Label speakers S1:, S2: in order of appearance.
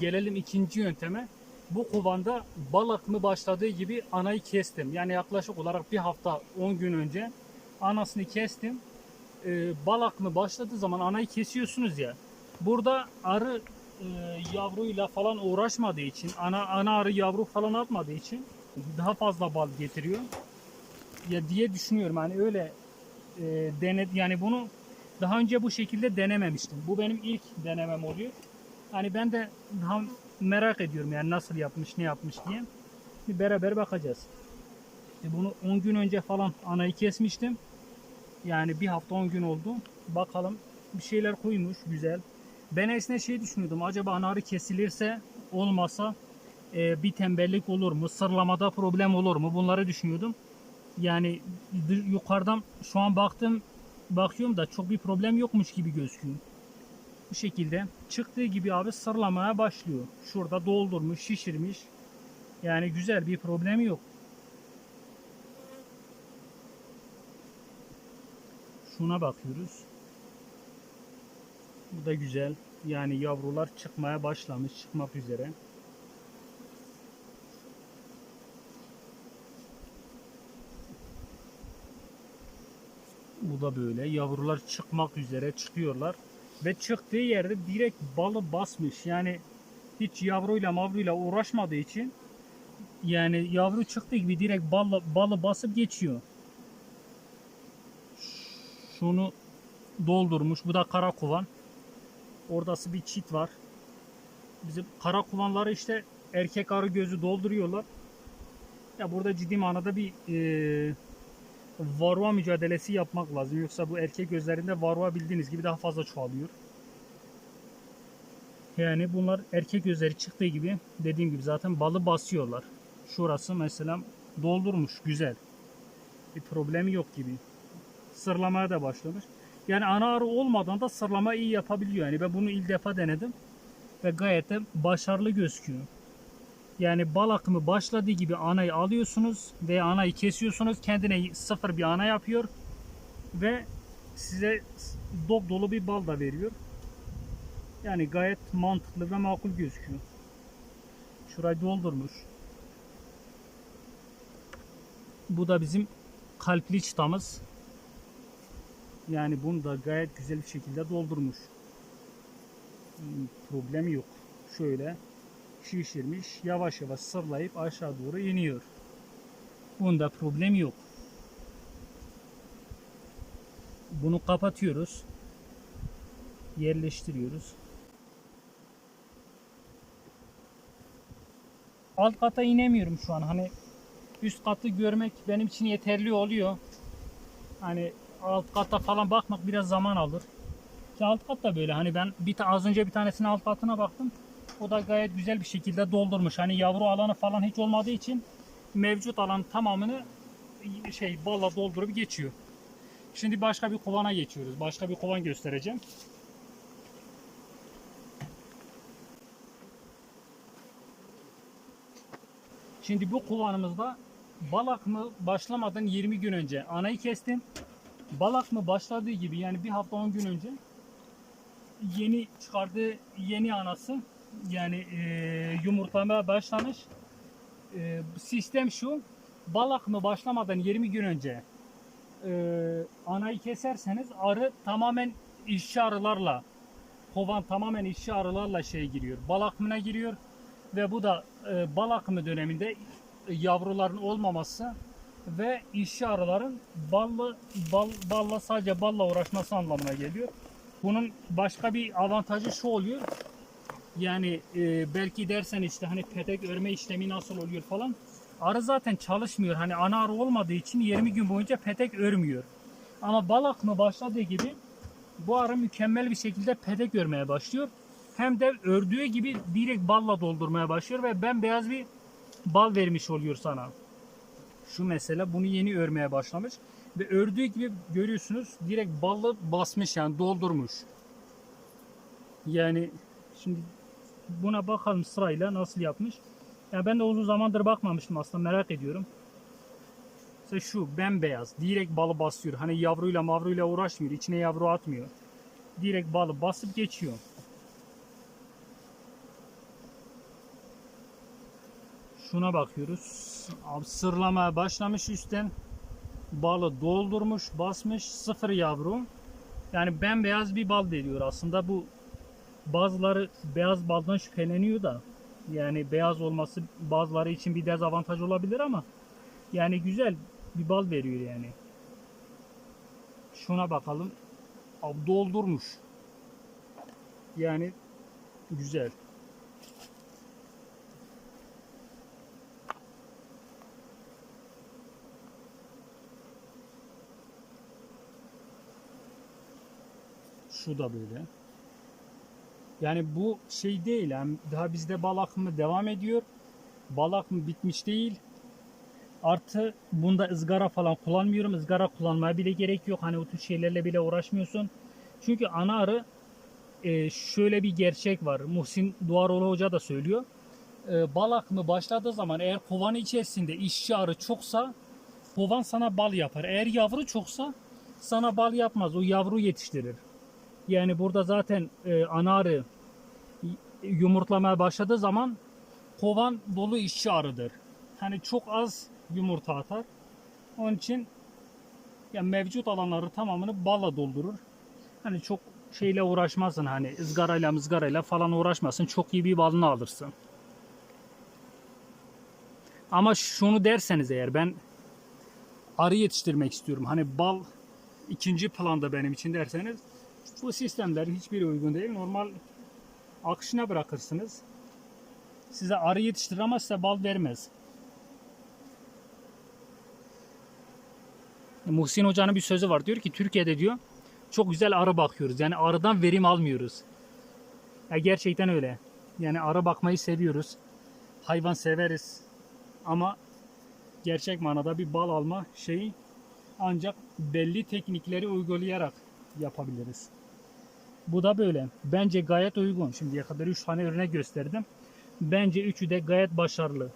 S1: Gelelim ikinci yönteme. Bu kovanda bal akımı başladığı gibi anayı kestim. Yani yaklaşık olarak bir hafta 10 gün önce anasını kestim. Ee, bal akımı başladığı zaman anayı kesiyorsunuz ya. Burada arı e, yavruyla falan uğraşmadığı için, ana ana arı yavru falan atmadığı için daha fazla bal getiriyor. Ya diye düşünüyorum. Hani öyle e, denet yani bunu daha önce bu şekilde denememiştim. Bu benim ilk denemem oluyor. Hani ben de daha merak ediyorum yani nasıl yapmış, ne yapmış diye. Bir beraber bakacağız. İşte bunu 10 gün önce falan anayı kesmiştim. Yani bir hafta 10 gün oldu. Bakalım bir şeyler koymuş güzel. Ben esne şey düşünüyordum. Acaba ana arı kesilirse olmasa e, bir tembellik olur mu? Sırlamada problem olur mu? Bunları düşünüyordum. Yani yukarıdan şu an baktım bakıyorum da çok bir problem yokmuş gibi gözüküyor. Bu şekilde çıktığı gibi abi sırlamaya başlıyor. Şurada doldurmuş, şişirmiş. Yani güzel bir problemi yok. Şuna bakıyoruz. Bu da güzel. Yani yavrular çıkmaya başlamış, çıkmak üzere. Bu da böyle. Yavrular çıkmak üzere çıkıyorlar. Ve çıktığı yerde direkt balı basmış. Yani hiç yavruyla mavruyla uğraşmadığı için yani yavru çıktığı gibi direkt balı, balı basıp geçiyor. Şunu doldurmuş. Bu da kara kovan. Oradası bir çit var. Bizim kara kovanları işte erkek arı gözü dolduruyorlar. Ya burada ciddi manada bir eee varroa mücadelesi yapmak lazım. Yoksa bu erkek gözlerinde varroa bildiğiniz gibi daha fazla çoğalıyor. Yani bunlar erkek gözleri çıktığı gibi dediğim gibi zaten balı basıyorlar. Şurası mesela doldurmuş güzel. Bir problemi yok gibi. Sırlamaya da başlamış. Yani ana arı olmadan da sırlama iyi yapabiliyor. Yani ben bunu ilk defa denedim. Ve gayet de başarılı gözüküyor. Yani bal akımı başladığı gibi anayı alıyorsunuz ve anayı kesiyorsunuz. Kendine sıfır bir ana yapıyor. Ve size dop dolu bir bal da veriyor. Yani gayet mantıklı ve makul gözüküyor. Şurayı doldurmuş. Bu da bizim kalpli çıtamız. Yani bunu da gayet güzel bir şekilde doldurmuş. Hmm, Problemi yok. Şöyle şişirmiş. Yavaş yavaş sırlayıp aşağı doğru iniyor. Bunda problem yok. Bunu kapatıyoruz. Yerleştiriyoruz. Alt kata inemiyorum şu an. Hani üst katı görmek benim için yeterli oluyor. Hani alt kata falan bakmak biraz zaman alır. Ki alt kat da böyle. Hani ben bir az önce bir tanesinin alt katına baktım. O da gayet güzel bir şekilde doldurmuş. Hani yavru alanı falan hiç olmadığı için mevcut alan tamamını şey balla doldurup geçiyor. Şimdi başka bir kovana geçiyoruz. Başka bir kovan göstereceğim. Şimdi bu kovanımızda balak mı başlamadan 20 gün önce anayı kestim. Balak mı başladığı gibi yani bir hafta 10 gün önce yeni çıkardığı yeni anası yani e, yumurtlamaya başlamış. E, sistem şu. Balak mı başlamadan 20 gün önce e, anayı keserseniz arı tamamen işçi arılarla kovan tamamen işçi arılarla şey giriyor. Bal akımına giriyor ve bu da e, bal akımı döneminde yavruların olmaması ve işçi arıların ballı bal, balla sadece balla uğraşması anlamına geliyor. Bunun başka bir avantajı şu oluyor. Yani e, belki dersen işte hani petek örme işlemi nasıl oluyor falan. Arı zaten çalışmıyor. Hani ana arı olmadığı için 20 gün boyunca petek örmüyor. Ama bal akımı başladığı gibi bu arı mükemmel bir şekilde petek örmeye başlıyor. Hem de ördüğü gibi direkt balla doldurmaya başlıyor ve bembeyaz bir bal vermiş oluyor sana. Şu mesela bunu yeni örmeye başlamış. Ve ördüğü gibi görüyorsunuz direkt ballı basmış yani doldurmuş. Yani şimdi buna bakalım sırayla nasıl yapmış. Ya ben de uzun zamandır bakmamıştım aslında merak ediyorum. Mesela şu bembeyaz direkt balı basıyor. Hani yavruyla mavruyla uğraşmıyor. içine yavru atmıyor. Direkt balı basıp geçiyor. Şuna bakıyoruz. Abi sırlamaya başlamış üstten. Balı doldurmuş, basmış. Sıfır yavru. Yani bembeyaz bir bal veriyor. Aslında bu bazıları beyaz baldan şüpheleniyor da. Yani beyaz olması bazıları için bir dezavantaj olabilir ama yani güzel bir bal veriyor yani. Şuna bakalım. Abi doldurmuş. Yani güzel. Şu da böyle. Yani bu şey değil. Yani daha bizde bal akımı devam ediyor. Bal akımı bitmiş değil. Artı bunda ızgara falan kullanmıyorum. Izgara kullanmaya bile gerek yok. Hani o tür şeylerle bile uğraşmıyorsun. Çünkü ana arı e, şöyle bir gerçek var. Muhsin Duaroğlu Hoca da söylüyor. E, bal akımı başladığı zaman eğer kovanın içerisinde işçi arı çoksa kovan sana bal yapar. Eğer yavru çoksa sana bal yapmaz. O yavru yetiştirir. Yani burada zaten e, ana yumurtlamaya başladığı zaman kovan dolu işçi arıdır. Hani çok az yumurta atar. Onun için ya mevcut alanları tamamını balla doldurur. Hani çok şeyle uğraşmazsın hani ızgarayla mızgarayla falan uğraşmasın. Çok iyi bir balını alırsın. Ama şunu derseniz eğer ben arı yetiştirmek istiyorum. Hani bal ikinci planda benim için derseniz bu sistemler hiçbir uygun değil. Normal akışına bırakırsınız. Size arı yetiştirir ama size bal vermez. Muhsin Hoca'nın bir sözü var. Diyor ki Türkiye'de diyor çok güzel arı bakıyoruz. Yani arıdan verim almıyoruz. Ya gerçekten öyle. Yani arı bakmayı seviyoruz. Hayvan severiz. Ama gerçek manada bir bal alma şeyi ancak belli teknikleri uygulayarak yapabiliriz. Bu da böyle. Bence gayet uygun. Şimdiye kadar 3 tane örnek gösterdim. Bence üçü de gayet başarılı.